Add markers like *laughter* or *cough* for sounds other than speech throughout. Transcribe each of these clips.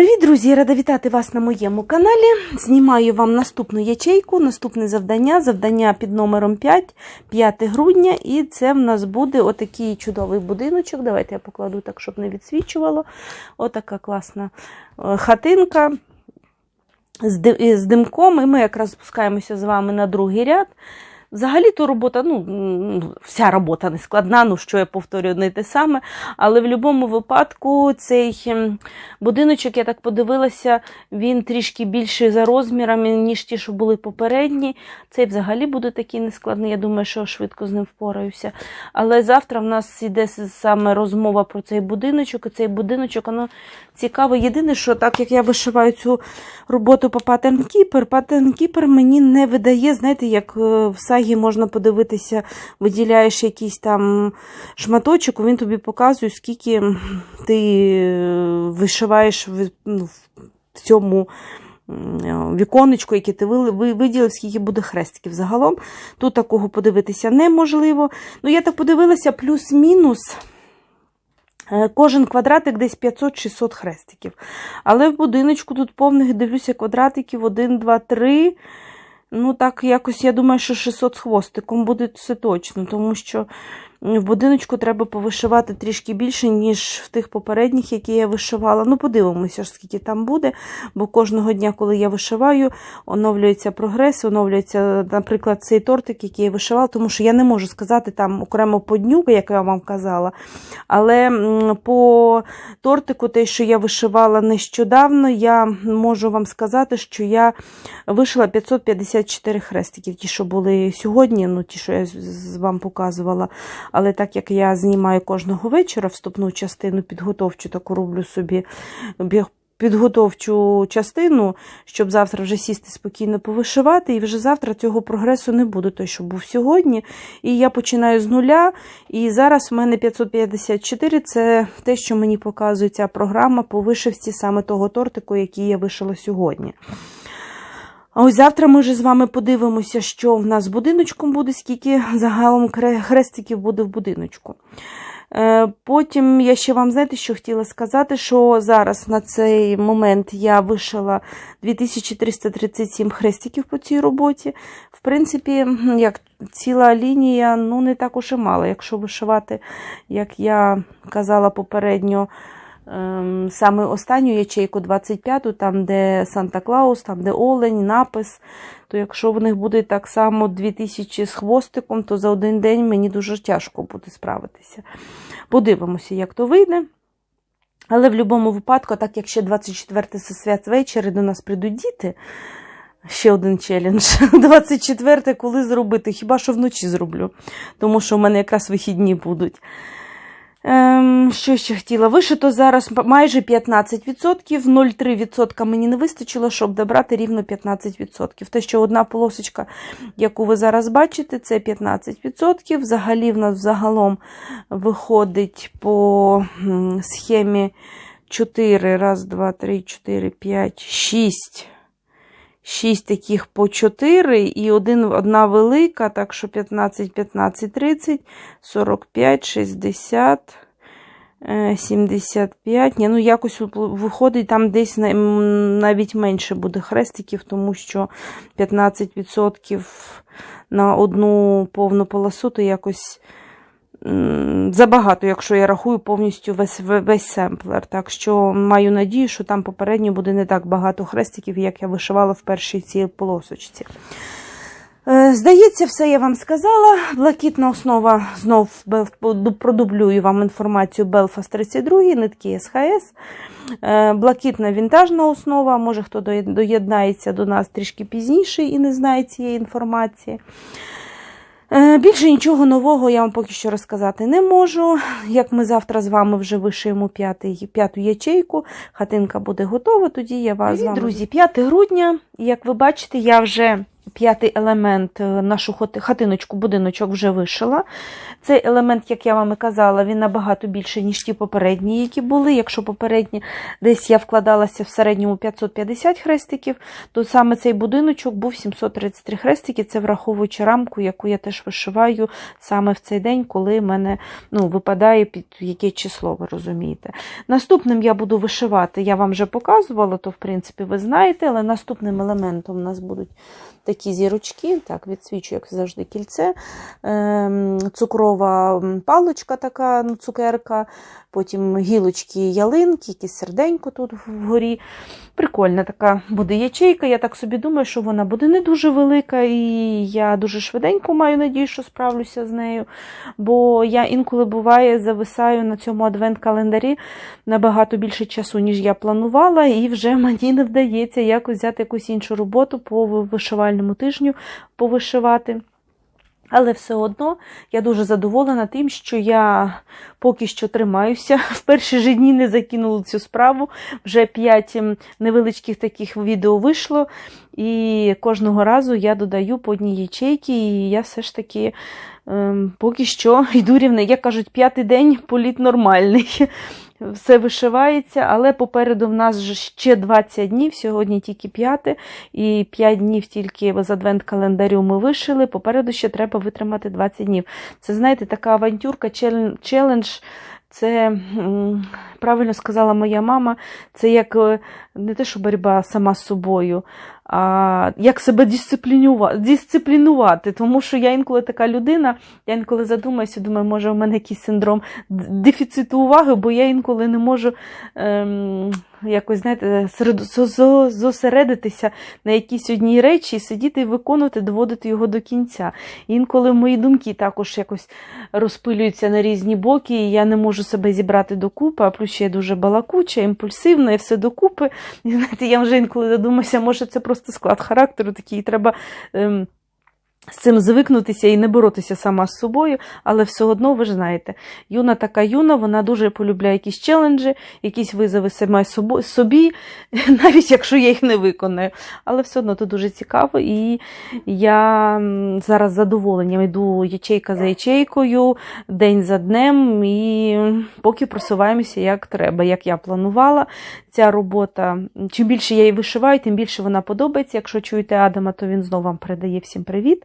Привіт, друзі! Рада вітати вас на моєму каналі. Знімаю вам наступну ячейку, наступне завдання. Завдання під номером 5, 5 грудня. І це в нас буде отакий чудовий будиночок. Давайте я покладу так, щоб не відсвічувало. Отака класна е, хатинка з димком. І ми якраз спускаємося з вами на другий ряд. Взагалі то робота, ну, вся робота не складна, ну що я повторюю не те саме. Але в будь-якому випадку цей будиночок, я так подивилася, він трішки більший за розмірами, ніж ті, що були попередні. Цей взагалі буде такий нескладний. Я думаю, що швидко з ним впораюся. Але завтра в нас йде саме розмова про цей будиночок. І цей будиночок, воно цікаво. Єдине, що так як я вишиваю цю роботу по Pattern Keeper, Pattern Keeper мені не видає, знаєте, як е, в сагі можна подивитися, виділяєш якийсь там шматочок, він тобі показує, скільки ти вишиваєш в, ну, в цьому віконечку, яке ти ви- ви- виділив, скільки буде хрестиків. Загалом тут такого подивитися неможливо. Ну, я так подивилася, плюс-мінус. Е, Кожен квадратик десь 500-600 хрестиків. Але в будиночку тут повних дивлюся квадратиків 1, 2, 3. Ну, так, якось я думаю, що 600 з хвостиком буде все точно, тому що в будиночку треба повишивати трішки більше, ніж в тих попередніх, які я вишивала. Ну, подивимося, скільки там буде, бо кожного дня, коли я вишиваю, оновлюється прогрес, оновлюється, наприклад, цей тортик, який я вишивала, тому що я не можу сказати там окремо по дню, як я вам казала. Але по тортику, те, що я вишивала нещодавно, я можу вам сказати, що я вишила 554 хрестиків, ті, що були сьогодні, ну ті, що я вам показувала. Але так як я знімаю кожного вечора вступну частину, підготовчу таку роблю собі підготовчу частину, щоб завтра вже сісти спокійно повишивати, і вже завтра цього прогресу не буде, той, що був сьогодні. І я починаю з нуля, і зараз в мене 554 це те, що мені показує ця програма по вишивці саме того тортику, який я вишила сьогодні. А ось завтра ми вже з вами подивимося, що в нас з будиночком буде, скільки загалом хрестиків буде в будиночку. Е, Потім я ще вам знаєте, що хотіла сказати, що зараз на цей момент я вишила 2337 хрестиків по цій роботі. В принципі, як ціла лінія, ну не так уж і мало. Якщо вишивати, як я казала попередньо, саме останню ячейку 25-ту, там, де Санта-Клаус, там, де Олень, напис, то якщо в них буде так само 2000 з хвостиком, то за один день мені дуже тяжко буде справитися. Подивимося, як то вийде. Але в будь-якому випадку, так як ще 24 це свят вечір, до нас прийдуть діти. Ще один челендж. *laughs* 24 коли зробити? Хіба що вночі зроблю, тому що в мене якраз вихідні будуть. Ем, що ще хотіла? Вишито зараз майже 15%, 0,3% мені не вистачило, щоб добрати рівно 15%. Те, що одна полосочка, яку ви зараз бачите, це 15%. Взагалі в нас загалом виходить по схемі 4, раз, 2, 3, 4, 5, 6. 6 таких по 4 і один, одна велика, так що 15, 15, 30, 45, 60, е, 75. Ні, ну якось виходить там десь навіть менше буде хрестиків, тому що 15% на одну повну полосу, то якось забагато, якщо я рахую повністю весь, весь семплер. Так що маю надію, що там попередньо буде не так багато хрестиків, як я вишивала в першій цій полосочці. Е, Здається, все я вам сказала. Блакитна основа знов продублюю вам інформацію Belfast 32, нитки СХС. Е, Блакитна вінтажна основа. Може, хто доєднається до нас трішки пізніше і не знає цієї інформації. Е, Більше нічого нового я вам поки що розказати не можу. Як ми завтра з вами вже вишиємо п'ятий, п'яту ячейку, хатинка буде готова, тоді я вас з вами... друзі, 5 грудня, як ви бачите, я вже п'ятий елемент, е, нашу хатиночку, будиночок вже вишила. Цей елемент, як я вам і казала, він набагато більше, ніж ті попередні, які були. Якщо попередні десь я вкладалася в середньому 550 хрестиків, то саме цей будиночок був 733 хрестики. Це враховуючи рамку, яку я теж вишиваю саме в цей день, коли мене ну, випадає під яке число, ви розумієте. Наступним я буду вишивати, я вам вже показувала, то в принципі ви знаєте, але наступним елементом у нас будуть такі зірочки, так, відсвічу, як завжди, кільце, ем, цукрова паличка, така ну, цукерка, потім гілочки ялинки, якесь серденько тут вгорі. Прикольна така буде ячейка. Я так собі думаю, що вона буде не дуже велика, і я дуже швиденько маю надію, що справлюся з нею. Бо я інколи буває зависаю на цьому адвент-календарі набагато більше часу, ніж я планувала, і вже мені не вдається якось взяти якусь іншу роботу по вишивальному тижню повишивати. Але все одно я дуже задоволена тим, що я поки що тримаюся. *laughs* В перші ж дні не закинула цю справу. Вже п'ять ем, невеличких таких відео вийшло, і кожного разу я додаю по одній ячейки, і я все ж таки ем, поки що *laughs* йду рівне. Як кажуть, п'ятий день політ нормальний. Все вишивається, але попереду в нас вже ще 20 днів, сьогодні тільки 5, і 5 днів тільки з адвент-календарю ми вишили. Попереду ще треба витримати 20 днів. Це, знаєте, така авантюрка, челен- челендж. Це правильно сказала моя мама, це як е, не те, що боротьба сама з собою, а як себе дисциплінувати, дисциплінувати. Тому що я інколи така людина, я інколи задумаюся, думаю, може, в мене якийсь синдром дефіциту уваги, бо я інколи не можу ем, якось, знаєте, серед- зо- зо- зосередитися на якійсь одній речі, і сидіти і виконувати, доводити його до кінця. Інколи мої думки також якось розпилюються на різні боки, і я не можу себе зібрати докупи, а плюс ще дуже балакуча, імпульсивна, і все докупи. *laughs* І знаєте, я вже інколи задумаюся, може, це просто склад характеру такий, треба. Ем, з цим звикнутися і не боротися сама з собою, але все одно, ви ж знаєте, юна така юна, вона дуже полюбляє якісь челенджі, якісь визови сама собі, *laughs* навіть якщо я їх не виконаю. Але все одно це дуже цікаво, і я зараз з задоволенням йду ячейка за ячейкою, день за днем, і поки просуваємося як треба, як я планувала. Ця робота, чим більше я її вишиваю, тим більше вона подобається. Якщо чуєте Адама, то він знову вам передає всім привіт.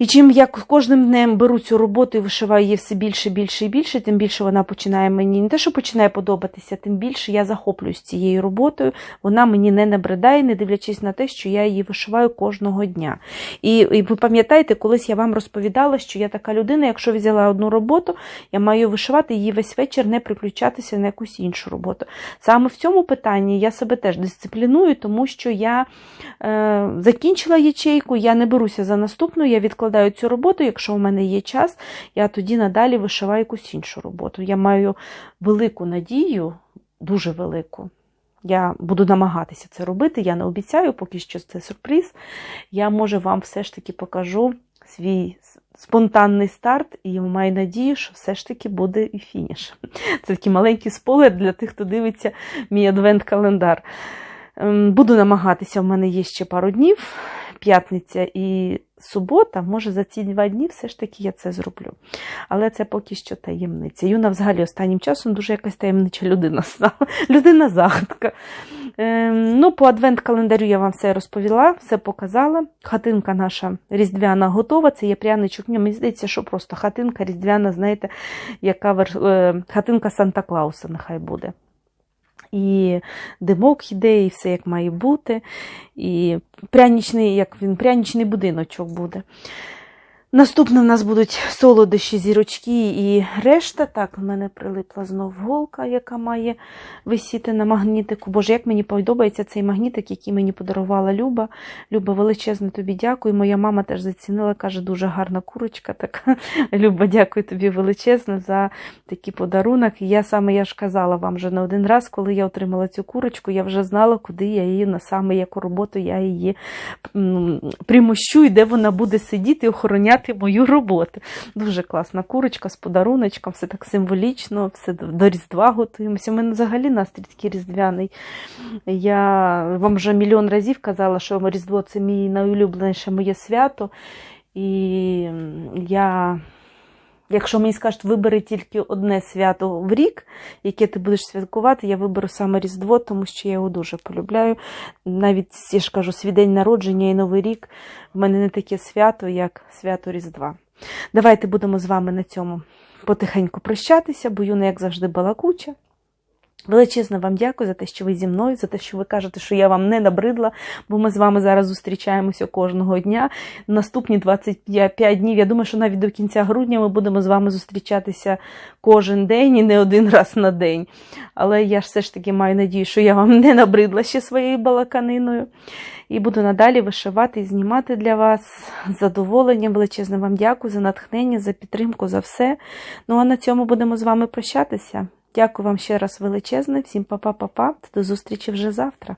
І чим я кожним днем беру цю роботу і вишиваю її все більше, більше і більше, тим більше вона починає мені не те, що починає подобатися, тим більше я захоплююсь цією роботою. Вона мені не набридає, не дивлячись на те, що я її вишиваю кожного дня. І, і ви пам'ятаєте, колись я вам розповідала, що я така людина, якщо взяла одну роботу, я маю вишивати її весь вечір, не приключатися на якусь іншу роботу. Саме в цьому питанні я себе теж дисципліную, тому що я е, закінчила ячейку, я не беруся за наступну, я відкладаю цю роботу. Якщо у мене є час, я тоді надалі вишиваю якусь іншу роботу. Я маю велику надію, дуже велику. Я буду намагатися це робити. Я не обіцяю, поки що це сюрприз. Я може вам все ж таки покажу свій спонтанний старт, і маю надію, що все ж таки буде і фініш. *laughs* Це такий маленький спойлер для тих, хто дивиться мій адвент-календар. Ем, Буду намагатися, в мене є ще пару днів, п'ятниця і субота. Може, за ці два дні все ж таки я це зроблю. Але це поки що таємниця. Юна взагалі останнім часом дуже якась таємнича людина стала. *laughs* Людина загадка. Ем, ну, по адвент-календарю я вам все розповіла, все показала. Хатинка наша різдвяна готова. Це є пряничок. Ні, мені здається, що просто хатинка різдвяна, знаєте, яка вер- е, хатинка Санта Клауса нехай буде. І димок йде, і все як має бути. І прянічний, як він, прянічний будиночок буде. Наступне в нас будуть солодощі, зірочки і решта. Так, в мене прилипла знов голка, яка має висіти на магнітику. Боже, як мені подобається цей магнітик, який мені подарувала Люба. Люба, величезне тобі дякую. Моя мама теж зацінила, каже, дуже гарна курочка. Така. *laughs* Люба, дякую тобі величезно за такий подарунок. І я саме я ж казала вам вже не один раз, коли я отримала цю курочку, я вже знала, куди я її на саме яку роботу я її м, примощу і де вона буде сидіти і охороняти почати мою роботу. Дуже класна курочка з подаруночком, все так символічно, все до Різдва готуємося. У мене взагалі настрій такий різдвяний. Я вам вже мільйон разів казала, що Різдво це мій найулюбленіше моє свято. І я. Якщо мені скажуть, вибери тільки одне свято в рік, яке ти будеш святкувати, я виберу саме Різдво, тому що я його дуже полюбляю. Навіть я ж кажу, свій день народження і Новий рік в мене не таке свято, як свято Різдва. Давайте будемо з вами на цьому потихеньку прощатися, бо Юна, як завжди, балакуча. Величезно вам дякую за те, що ви зі мною, за те, що ви кажете, що я вам не набридла, бо ми з вами зараз зустрічаємося кожного дня. Наступні 25 днів. Я думаю, що навіть до кінця грудня ми будемо з вами зустрічатися кожен день і не один раз на день. Але я ж все ж таки маю надію, що я вам не набридла ще своєю балаканиною. І буду надалі вишивати і знімати для вас з задоволенням. Величезно вам дякую за натхнення, за підтримку, за все. Ну а на цьому будемо з вами прощатися. Дякую вам ще раз величезне. Всім па-па-па-па. До зустрічі вже завтра.